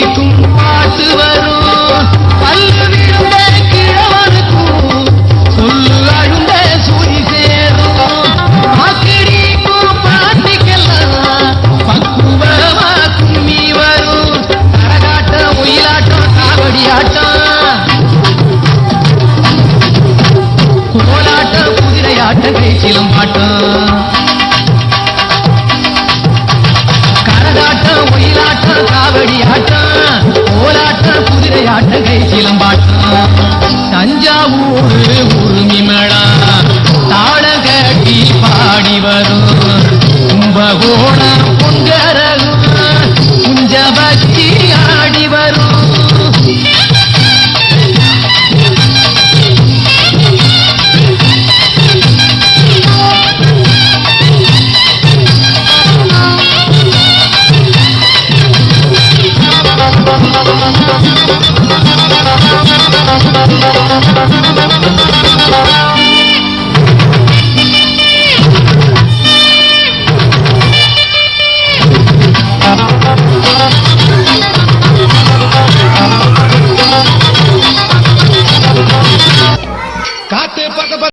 பள்ளிக்கும் பாட்டு வரும். பல்லு விழுந்த கிழவனுக்கும் சொல்லு அழுந்த சுரி சேரும். மக்கடிக்கும் பாட்டிக்கெல்லாம் பக்குவமா கரகாட்டம் ஒயிலாட்டம் காவடி ஆட்டம் Thank you.